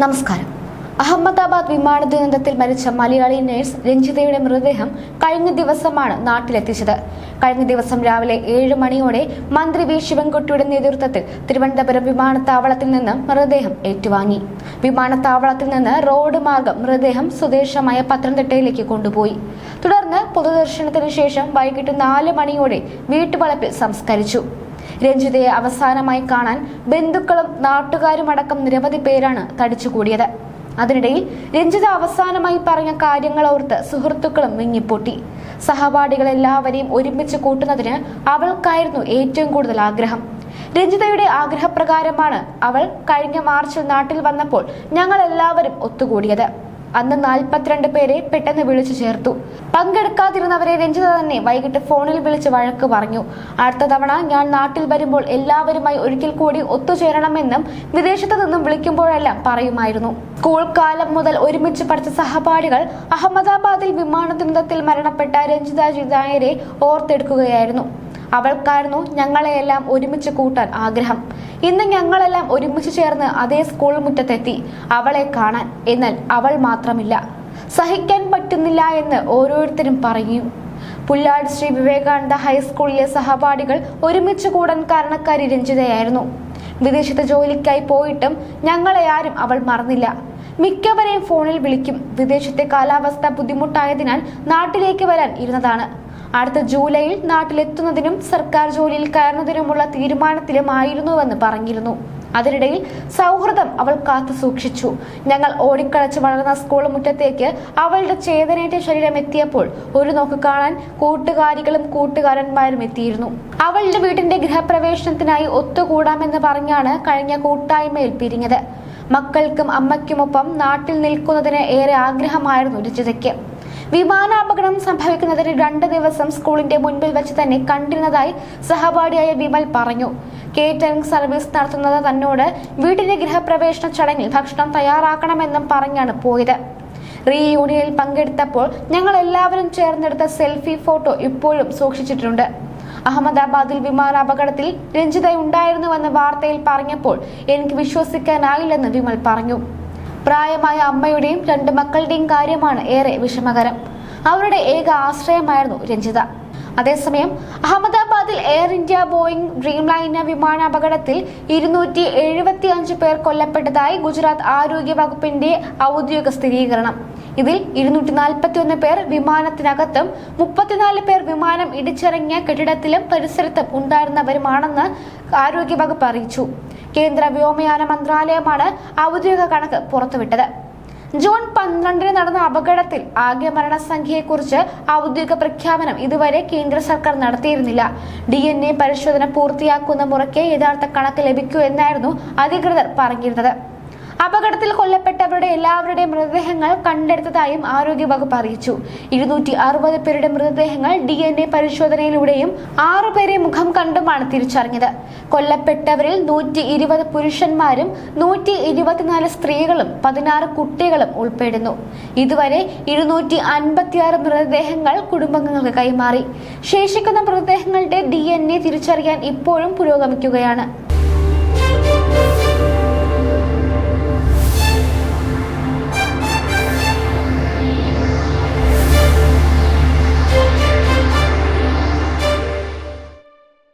നമസ്കാരം. അഹമ്മദാബാദ് വിമാന ദുരന്തത്തിൽ മരിച്ച മലയാളി നഴ്സ് രഞ്ജിതയുടെ മൃതദേഹം കഴിഞ്ഞ ദിവസമാണ് നാട്ടിലെത്തിച്ചത്. കഴിഞ്ഞ ദിവസം രാവിലെ ഏഴ് മണിയോടെ മന്ത്രി വി. ശിവൻകുട്ടിയുടെ നേതൃത്വത്തിൽ തിരുവനന്തപുരം വിമാനത്താവളത്തിൽ നിന്ന് മൃതദേഹം ഏറ്റുവാങ്ങി. വിമാനത്താവളത്തിൽ നിന്ന് റോഡ് മാർഗം മൃതദേഹം സ്വദേശമായ പത്തനംതിട്ടയിലേക്ക് കൊണ്ടുപോയി. തുടർന്ന് പൊതുദർശനത്തിന് ശേഷം വൈകിട്ട് നാല് മണിയോടെ വീട്ടുവളപ്പിൽ സംസ്കരിച്ചു. രഞ്ജിതയെ അവസാനമായി കാണാൻ ബന്ധുക്കളും നാട്ടുകാരുമടക്കം നിരവധി പേരാണ് തടിച്ചുകൂടിയത്. അതിനിടയിൽ രഞ്ജിത അവസാനമായി പറഞ്ഞ കാര്യങ്ങൾ ഓർത്ത് സുഹൃത്തുക്കളും വിങ്ങിപ്പൊട്ടി സഹപാഠികളെല്ലാവരെയും ഒരുമിച്ച് കൂട്ടുന്നതിന് അവൾക്കായിരുന്നു ഏറ്റവും കൂടുതൽ ആഗ്രഹം. രഞ്ജിതയുടെ ആഗ്രഹപ്രകാരമാണ് അവൾ കഴിഞ്ഞ മാർച്ചിൽ നാട്ടിൽ വന്നപ്പോൾ ഞങ്ങൾ എല്ലാവരും ഒത്തുകൂടിയത്. അന്ന് നാൽപ്പത്തിരണ്ട് പേരെ പെട്ടെന്ന് വിളിച്ചു ചേർത്തു. പങ്കെടുക്കാതിരുന്നവരെ രഞ്ജിത തന്നെ വൈകിട്ട് ഫോണിൽ വിളിച്ച് വഴക്ക് പറഞ്ഞു. അടുത്ത തവണ ഞാൻ നാട്ടിൽ വരുമ്പോൾ എല്ലാവരുമായി ഒരിക്കൽ കൂടി ഒത്തുചേരണമെന്നും വിദേശത്ത് നിന്നും വിളിക്കുമ്പോഴെല്ലാം പറയുമായിരുന്നു. സ്കൂൾ കാലം മുതൽ ഒരുമിച്ച് പഠിച്ച സഹപാഠികൾ അഹമ്മദാബാദിൽ വിമാന ദുരന്തത്തിൽ മരണപ്പെട്ട രഞ്ജിത ജിതായരെ ഓർത്തെടുക്കുകയായിരുന്നു. അവൾക്കായിരുന്നു ഞങ്ങളെയെല്ലാം ഒരുമിച്ച് കൂട്ടാൻ ആഗ്രഹം. ഇന്ന് ഞങ്ങളെല്ലാം ഒരുമിച്ച് ചേർന്ന് അതേ സ്കൂൾ മുറ്റത്തെത്തി. അവളെ കാണാൻ എന്നാൽ അവൾ മാത്രമില്ല. സഹിക്കാൻ പറ്റുന്നില്ല എന്ന് ഓരോരുത്തരും പറയും. പുല്ലാട് ശ്രീ വിവേകാനന്ദ ഹൈസ്കൂളിലെ സഹപാഠികൾ ഒരുമിച്ച് കൂടാൻ കാരണക്കാരി രഞ്ജിതയായിരുന്നു. വിദേശത്ത് ജോലിക്കായി പോയിട്ടും ഞങ്ങളെ ആരും അവൾ മറന്നില്ല. മിക്കവരെയും ഫോണിൽ വിളിക്കും. വിദേശത്തെ കാലാവസ്ഥ ബുദ്ധിമുട്ടായതിനാൽ നാട്ടിലേക്ക് വരാൻ ഇരുന്നതാണ്. അടുത്ത ജൂലൈയിൽ നാട്ടിലെത്തുന്നതിനും സർക്കാർ ജോലിയിൽ കയറുന്നതിനുമുള്ള തീരുമാനത്തിലുമായിരുന്നുവെന്ന് പറഞ്ഞിരുന്നു. അതിനിടയിൽ സൗഹൃദം അവൾ കാത്തു സൂക്ഷിച്ചു. ഞങ്ങൾ ഓടിക്കളച്ച് വളർന്ന സ്കൂൾ മുറ്റത്തേക്ക് അവളുടെ ചേതനേറ്റ ശരീരം എത്തിയപ്പോൾ ഒരു നോക്ക് കാണാൻ കൂട്ടുകാരികളും കൂട്ടുകാരന്മാരും എത്തിയിരുന്നു. അവളുടെ വീടിന്റെ ഗൃഹപ്രവേശനത്തിനായി ഒത്തുകൂടാമെന്ന് പറഞ്ഞാണ് കഴിഞ്ഞ കൂട്ടായ്മയിൽ പിരിഞ്ഞത്. മക്കൾക്കും അമ്മയ്ക്കുമൊപ്പം നാട്ടിൽ നിൽക്കുന്നതിന് ഏറെ ആഗ്രഹമായിരുന്നു രചിതയ്ക്ക്. വിമാനാപകടം സംഭവിക്കുന്നതിന് രണ്ട് ദിവസം സ്കൂളിന്റെ മുൻപിൽ വെച്ച് തന്നെ കണ്ടിരുന്നതായി സഹപാഠിയായ വിമൽ പറഞ്ഞു. കേറ്ററിംഗ് സർവീസ് നടത്തുന്നത് തന്നോട് വീട്ടിലെ ഗൃഹപ്രവേശന ചടങ്ങിൽ ഭക്ഷണം തയ്യാറാക്കണമെന്നും പറഞ്ഞാണ് പോയത്. റീയൂണിയനിൽ പങ്കെടുത്തപ്പോൾ ഞങ്ങൾ എല്ലാവരും ചേർന്നെടുത്ത സെൽഫി ഫോട്ടോ ഇപ്പോഴും സൂക്ഷിച്ചിട്ടുണ്ട്. അഹമ്മദാബാദിൽ വിമാനാപകടത്തിൽ രഞ്ജിത ഉണ്ടായിരുന്നുവെന്ന് വാർത്തയിൽ പറഞ്ഞപ്പോൾ എനിക്ക് വിശ്വസിക്കാനായില്ലെന്ന് വിമൽ പറഞ്ഞു. പ്രായമായ അമ്മയുടെയും രണ്ട് മക്കളുടെയും കാര്യമാണ് ഏറെ വിഷമകരം. അവരുടെ ഏക ആശ്രയമായിരുന്നു രഞ്ജിത. അതേസമയം അഹമ്മദാബാദിൽ Air India Boeing Dreamliner വിമാനാപകടത്തിൽ ഇരുന്നൂറ്റി എഴുപത്തി അഞ്ച് പേർ കൊല്ലപ്പെട്ടതായി ഗുജറാത്ത് ആരോഗ്യ വകുപ്പിന്റെ ഔദ്യോഗിക സ്ഥിരീകരണം. ഇതിൽ ഇരുന്നൂറ്റി നാൽപ്പത്തി ഒന്ന് പേർ വിമാനത്തിനകത്തും മുപ്പത്തിനാല് പേർ വിമാനം ഇടിച്ചിറങ്ങിയ കെട്ടിടത്തിലും പരിസരത്തും ഉണ്ടായിരുന്നവരുമാണെന്ന് ആരോഗ്യവകുപ്പ് അറിയിച്ചു. കേന്ദ്ര വ്യോമയാന മന്ത്രാലയമാണ് ഔദ്യോഗിക കണക്ക് പുറത്തുവിട്ടത്. ജൂൺ പന്ത്രണ്ടിന് നടന്ന അപകടത്തിൽ ആകെ മരണസംഖ്യയെക്കുറിച്ച് ഔദ്യോഗിക പ്രഖ്യാപനം ഇതുവരെ കേന്ദ്ര സർക്കാർ നടത്തിയിരുന്നില്ല. ഡി എൻ എ പരിശോധന പൂർത്തിയാക്കുന്ന മുറയ്ക്ക് യഥാർത്ഥ കണക്ക് ലഭിക്കൂ എന്നായിരുന്നു അധികൃതർ പറഞ്ഞിരുന്നത്. അപകടത്തിൽ കൊല്ലപ്പെട്ടവരുടെ എല്ലാവരുടെയും മൃതദേഹങ്ങൾ കണ്ടെടുത്തതായും ആരോഗ്യ വകുപ്പ് അറിയിച്ചു. ഇരുന്നൂറ്റി അറുപത് പേരുടെ മൃതദേഹങ്ങൾ ഡി എൻ എ പരിശോധനയിലൂടെയും ആറുപേരെ മുഖം കണ്ടുമാണ് തിരിച്ചറിഞ്ഞത്. കൊല്ലപ്പെട്ടവരിൽ നൂറ്റി ഇരുപത് പുരുഷന്മാരും നൂറ്റി ഇരുപത്തിനാല് സ്ത്രീകളും പതിനാറ് കുട്ടികളും ഉൾപ്പെടുന്നു. ഇതുവരെ ഇരുന്നൂറ്റി അൻപത്തിയാറ് മൃതദേഹങ്ങൾ കുടുംബങ്ങൾക്ക് കൈമാറി. ശേഷിക്കുന്ന മൃതദേഹങ്ങളുടെ ഡി എൻ എ തിരിച്ചറിയാൻ ഇപ്പോഴും പുരോഗമിക്കുകയാണ്.